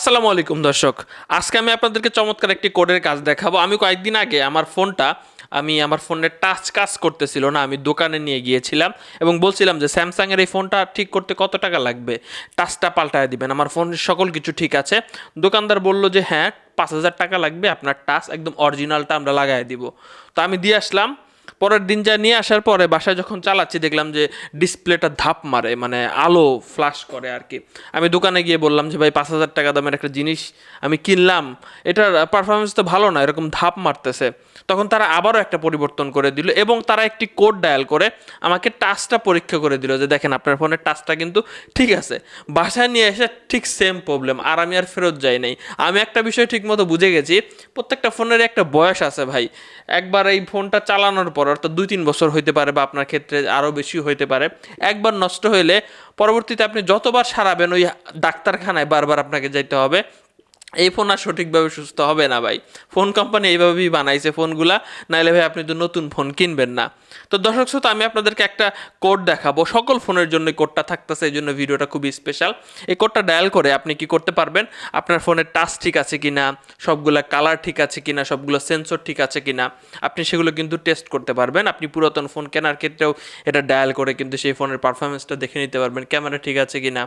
আসসালামু আলাইকুম, দর্শক। আজকে আমি আপনাদেরকে চমৎকার একটি কোডের কাজ দেখাবো। আমি কয়েকদিন আগে আমার ফোনটা, আমি আমার ফোনের টাচ কাজ করতেছিল না, আমি দোকানে নিয়ে গিয়েছিলাম এবং বলছিলাম যে স্যামসাংয়ের এই ফোনটা ঠিক করতে কত টাকা লাগবে? টাচটা পাল্টায় দিবেন। আমার ফোনের সকল কিছু ঠিক আছে। দোকানদার বলল যে হ্যাঁ পাঁচ হাজার টাকা লাগবে, আপনার টাচ একদম অরিজিনালটা আমরা লাগাই দিব। তো আমি দিয়ে আসলাম। পরের দিন যা নিয়ে আসার পরে বাসায় যখন চালাচ্ছি, দেখলাম যে ডিসপ্লেটা ধাপ মারে মানে আলো ফ্লাশ করে আর কি আমি দোকানে গিয়ে বললাম যে, ভাই, পাঁচ হাজার টাকা দামের একটা জিনিস আমি কিনলাম। এটার পারফরমেন্স তো ভালো না, এরকম ধাপ মারতেছে। তখন তারা আবারও একটা পরিবর্তন করে দিল এবং তারা একটি কোড ডায়াল করে আমাকে টাচটা পরীক্ষা করে দিল যে, দেখেন, আপনার ফোনের টাচটা কিন্তু ঠিক আছে। বাসায় নিয়ে এসে ঠিক সেম প্রবলেম আর আমি আর ফেরত যাই নাই। আমি একটা বিষয় ঠিক মতো বুঝে গেছি, প্রত্যেকটা ফোনের একটা বয়স আছে ভাই। একবার এই ফোনটা চালানোর পর অর্থাৎ দুই তিন বছর হইতে পারে বা আপনার ক্ষেত্রে আরও বেশি হইতে পারে, একবার নষ্ট হইলে পরবর্তীতে আপনি যতবার সারাবেন ওই ডাক্তারখানায় বারবার আপনাকে যাইতে হবে। এই ফোন আর সঠিকভাবে সুস্থ হবে না ভাই। ফোন কোম্পানি এইভাবেই বানাইছে ফোনগুলা, নাইলে ভাই আপনি তো নতুন ফোন কিনবেন না। তো দর্শক শ্রোতা, আমি আপনাদেরকে একটা কোড দেখাবো। সকল ফোনের জন্য কোডটা থাকতেছে, এই জন্য ভিডিওটা খুবই স্পেশাল এই কোডটা ডায়াল করে আপনি কি করতে পারবেন? আপনার ফোনের টাচ ঠিক আছে কি না সবগুলা কালার ঠিক আছে কি না সবগুলো সেন্সর ঠিক আছে কি না আপনি সেগুলো কিন্তু টেস্ট করতে পারবেন। আপনি পুরাতন ফোন কেনার ক্ষেত্রেও এটা ডায়াল করে কিন্তু সেই ফোনের পারফরমেন্সটা দেখে নিতে পারবেন ক্যামেরা ঠিক আছে কিনা?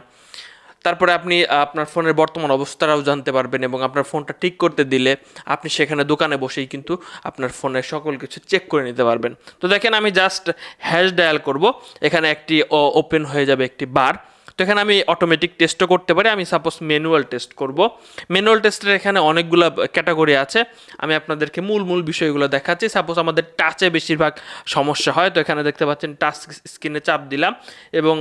তারপরে আপনি আপনার ফোনের বর্তমান অবস্থাটাও জানতে পারবেন এবং আপনার ফোনটা ঠিক করতে দিলে আপনি সেখানে দোকানে বসেই কিন্তু আপনার ফোনের সকল কিছু চেক করে নিতে পারবেন। তো দেখেন আমি জাস্ট হ্যাশ ডায়াল করব। এখানে একটি ওপেন হয়ে যাবে একটি বার তো এখানে আমি অটোমেটিক টেস্টও করতে পারি। আমি সাপোজ ম্যানুয়াল টেস্ট করব। ম্যানুয়াল টেস্টের এখানে অনেকগুলো ক্যাটাগরি আছে। আমি আপনাদেরকে মূল মূল বিষয়গুলো দেখাচ্ছি। সাপোজ আমাদের টাচে বেশিরভাগ সমস্যা হয়। তো এখানে দেখতে পাচ্ছেন টাচ স্ক্রিনে চাপ দিলাম এবং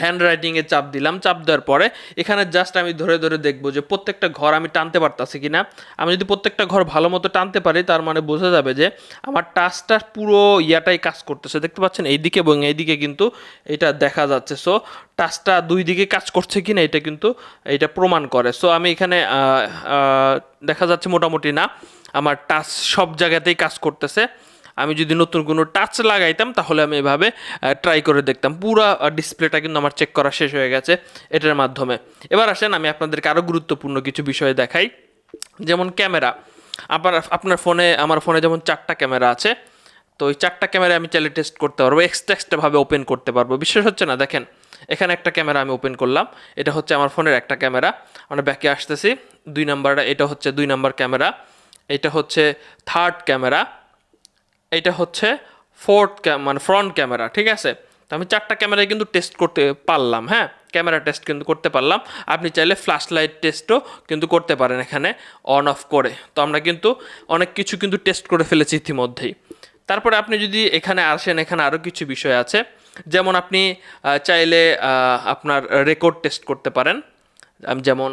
হ্যান্ড রাইটিংয়ে চাপ দিলাম, চাপ দেওয়ার পরে এখানে জাস্ট আমি ধরে ধরে দেখব যে প্রত্যেকটা ঘর আমি টানতে পারতাছি কিনা। আমি যদি প্রত্যেকটা ঘর ভালো মতো টানতে পারি, তার মানে বোঝা যাবে যে আমার টাচটা পুরো ইয়াটাই কাজ করতেছে। দেখতে পাচ্ছেন, এইদিকে এবং এইদিকে কিন্তু এটা দেখা যাচ্ছে। সো টাচটা দুই দিকে কাজ করছে কিনা, এটা কিন্তু এটা প্রমাণ করে। সো আমি এখানে দেখা যাচ্ছে মোটামুটি না, আমার টাচ সব জায়গাতেই কাজ করতেছে। আমি যদি নতুন কোনো টাচ লাগাইতাম, তাহলে আমি এভাবে ট্রাই করে দেখতাম। পুরো ডিসপ্লেটা কিন্তু আমার চেক করা শেষ হয়ে গেছে এটার মাধ্যমে। এবার আসেন, আমি আপনাদেরকে আরও গুরুত্বপূর্ণ কিছু বিষয় দেখাই। যেমন ক্যামেরা। আপনার আপনার ফোনে আমার ফোনে যেমন চারটা ক্যামেরা আছে, তো ওই চারটা ক্যামেরা আমি চাইলে টেস্ট করতে পারব এক্সট্রা এক্সট্রাভাবে ওপেন করতে পারব। বিশ্বাস হচ্ছে না, দেখেন, এখানে একটা ক্যামেরা আমি ওপেন করলাম, এটা হচ্ছে আমার ফোনের একটা ক্যামেরা। আমরা ব্যাকে আসতেছি, দুই নাম্বারটা এটা হচ্ছে দুই নাম্বার ক্যামেরা, এটা হচ্ছে থার্ড ক্যামেরা। এটা হচ্ছে ফোর্থ ক্যাম মানে ফ্রন্ট ক্যামেরা, ঠিক আছে? তো আমি চারটা ক্যামেরায় কিন্তু টেস্ট করতে পারলাম হ্যাঁ? ক্যামেরা টেস্ট কিন্তু করতে পারলাম। আপনি চাইলে ফ্ল্যাশ লাইট টেস্টও কিন্তু করতে পারেন এখানে অন অফ করে। তো আমরা কিন্তু অনেক কিছু কিন্তু টেস্ট করে ফেলেছি ইতিমধ্যেই। তারপরে আপনি যদি এখানে আসেন, এখানে আরও কিছু বিষয় আছে। যেমন আপনি চাইলে আপনার রেকর্ড টেস্ট করতে পারেন। যেমন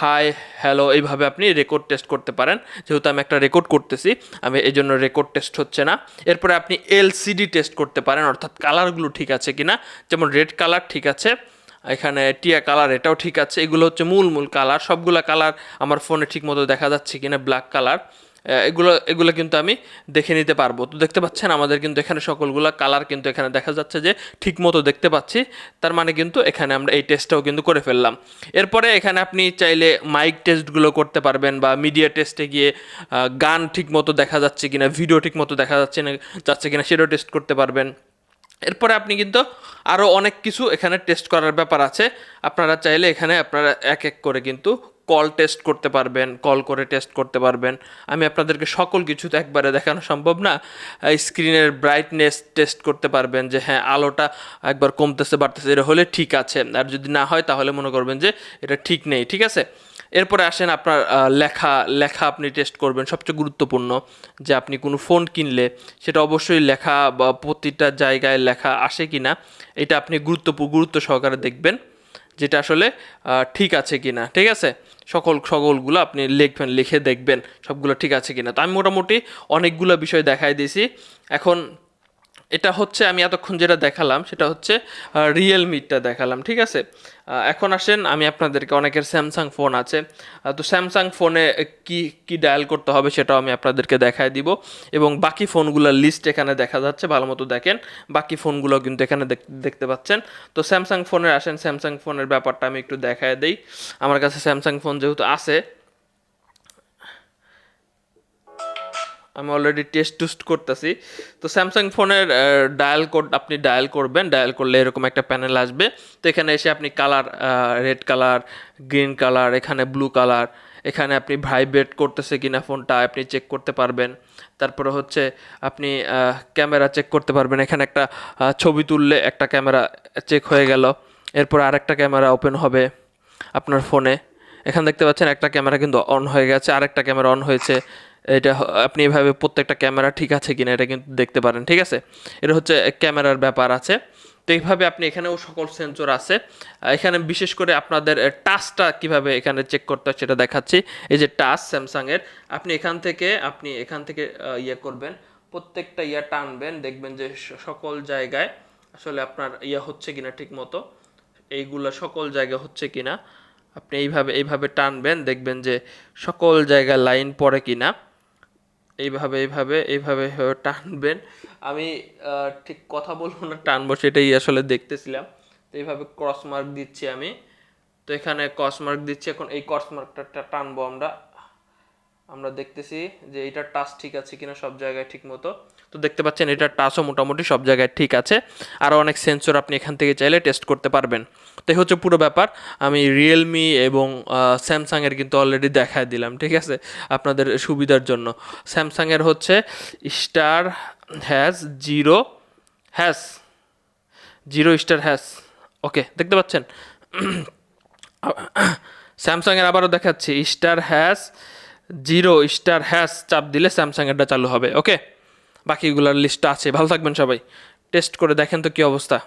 হাই, হ্যালো, এইভাবে আপনি রেকর্ড টেস্ট করতে পারেন। যেহেতু আমি একটা রেকর্ড করতেছি, আমি এই জন্য রেকর্ড টেস্ট হচ্ছে না। এরপরে আপনি এলসিডি টেস্ট করতে পারেন, অর্থাৎ কালারগুলো ঠিক আছে কি না যেমন রেড কালার ঠিক আছে, এখানে টিয়া কালার এটাও ঠিক আছে। এগুলো হচ্ছে মূল মূল কালার সবগুলো কালার আমার ফোনে ঠিক মতো দেখা যাচ্ছে কি না ব্ল্যাক কালার এগুলো এগুলো কিন্তু আমি দেখে নিতে পারব। তো দেখতে পাচ্ছেন, আমাদের কিন্তু এখানে সকলগুলো কালার কিন্তু এখানে দেখা যাচ্ছে যে ঠিক মতো দেখতে পাচ্ছি। তার মানে কিন্তু এখানে আমরা এই টেস্টটাও কিন্তু করে ফেললাম। এরপরে এখানে আপনি চাইলে মাইক টেস্টগুলো করতে পারবেন বা মিডিয়া টেস্টে গিয়ে গান ঠিক মতো দেখা যাচ্ছে কিনা ভিডিও ঠিক মতো দেখা যাচ্ছে না, যাচ্ছে কিনা, সেটাও টেস্ট করতে পারবেন। এরপরে আপনি কিন্তু আরও অনেক কিছু এখানে টেস্ট করার ব্যাপার আছে। আপনারা চাইলে এখানে আপনারা এক এক করে কিন্তু কল টেস্ট করতে পারবেন কল করে টেস্ট করতে পারবেন। আমি আপনাদেরকে সকল কিছু তো একবারে দেখানো সম্ভব না। স্ক্রিনের ব্রাইটনেস টেস্ট করতে পারবেন যে হ্যাঁ আলোটা একবার কমতেছে, বাড়তেছে, এটা হলে ঠিক আছে। আর যদি না হয়, তাহলে মনে করবেন যে, এটা ঠিক নেই, ঠিক আছে? এরপরে আসেন আপনার লেখা লেখা আপনি টেস্ট করবেন। সবচেয়ে গুরুত্বপূর্ণ যে, আপনি কোনো ফোন কিনলে সেটা অবশ্যই লেখা বা প্রতিটা জায়গায় লেখা আসে কি না এটা আপনি গুরুত্ব গুরুত্ব সহকারে দেখবেন। যেটা আসলে ঠিক আছে কি না ঠিক আছে? সকল, সকলগুলো আপনি লিখবেন, লিখে দেখবেন, সবগুলো ঠিক আছে কি না তো আমি মোটামুটি অনেকগুলো বিষয় দেখাই দিয়েছি। এখন এটা হচ্ছে আমি এতক্ষণ যেটা দেখালাম, সেটা হচ্ছে রিয়েলমিটা দেখালাম, ঠিক আছে? এখন আসেন, আমি আপনাদেরকে অনেকের স্যামসাং ফোন আছে। তো স্যামসাং ফোনে কি কি ডায়াল করতে হবে সেটাও আমি আপনাদেরকে দেখায় দিব। এবং বাকি ফোনগুলোর লিস্ট এখানে দেখা যাচ্ছে, ভালো মতো দেখেন। বাকি ফোনগুলো কিন্তু এখানে দেখ- দেখতে পাচ্ছেন। তো স্যামসাং ফোনের আসেন স্যামসাং ফোনের ব্যাপারটা আমি একটু দেখায় দিই। আমার কাছে স্যামসাং ফোন যেহেতু আছে আমি অলরেডি টেস্ট টুস্ট করতেছি। তো স্যামসাং ফোনের ডায়াল কোড আপনি ডায়াল করবেন। ডায়াল করলে এরকম একটা প্যানেল আসবে। তো এখানে এসে আপনি colour red colour green colour এখানে ব্লু কালার এখানে আপনি ভাইব্রেট করতেছে কিনা ফোনটা আপনি চেক করতে পারবেন। তারপরে হচ্ছে আপনি ক্যামেরা চেক করতে পারবেন। এখানে একটা ছবি তুললে একটা ক্যামেরা চেক হয়ে গেল। এরপর আরেকটা ক্যামেরা ওপেন হবে আপনার ফোনে এখানে দেখতে পাচ্ছেন একটা ক্যামেরা কিন্তু অন হয়ে গেছে, আরেকটা ক্যামেরা অন হয়েছে। এটা আপনি এভাবে প্রত্যেকটা ক্যামেরা ঠিক আছে কিনা এটা কিন্তু দেখতে পারেন, ঠিক আছে? এটা হচ্ছে ক্যামেরার ব্যাপার আছে। তো এইভাবে আপনি এখানেও সকল সেন্সর আছে। এখানে বিশেষ করে আপনাদের টাচটা কীভাবে এখানে চেক করতে হয় সেটা দেখাচ্ছি। এই যে টাচ স্যামসাংয়ের, আপনি এখান থেকে, আপনি এখান থেকে ইয়ে করবেন, প্রত্যেকটা ইয়া টানবেন, দেখবেন যে সকল জায়গায় আসলে আপনার ইয়ে হচ্ছে কিনা ঠিক মতো এইগুলা সকল জায়গায় হচ্ছে কিনা। আপনি এইভাবে এইভাবে টানবেন, দেখবেন যে সকল জায়গায় লাইন পড়ে কিনা। এইভাবে এইভাবে এইভাবে টানবেন। আমি ঠিক কথা বলব না, টানবো সেটাই আসলে দেখতেছিলাম। তো এইভাবে ক্রস মার্ক দিচ্ছি আমি। তো এখানে ক্রস মার্ক দিচ্ছি। এখন এই ক্রস মার্কটা টানবো আমরা। আমরা দেখতেছি যে এটার টাচ ঠিক আছে কিনা সব জায়গায় ঠিক মতো। তো দেখতে পাচ্ছেন এটার টাচও মোটামুটি সব জায়গায় ঠিক আছে। আরও অনেক সেন্সর আপনি এখান থেকে চাইলে টেস্ট করতে পারবেন। তো এই হচ্ছে পুরো ব্যাপার। আমি রিয়েলমি এবং স্যামসাংয়ের কিন্তু অলরেডি দেখায় দিলাম, ঠিক আছে? আপনাদের সুবিধার জন্য। স্যামসাংয়ের হচ্ছে star hash zero hash zero star hash okay দেখতে পাচ্ছেন? স্যামসাংয়ের আবারও দেখাচ্ছি। Star hash zero star hash চাপ দিলে স্যামসাংয়েরটা চালু হবে ওকে বাকিগুলোর লিস্টটা আছে, ভালো থাকবেন সবাই। টেস্ট করে দেখেন তো কী অবস্থা।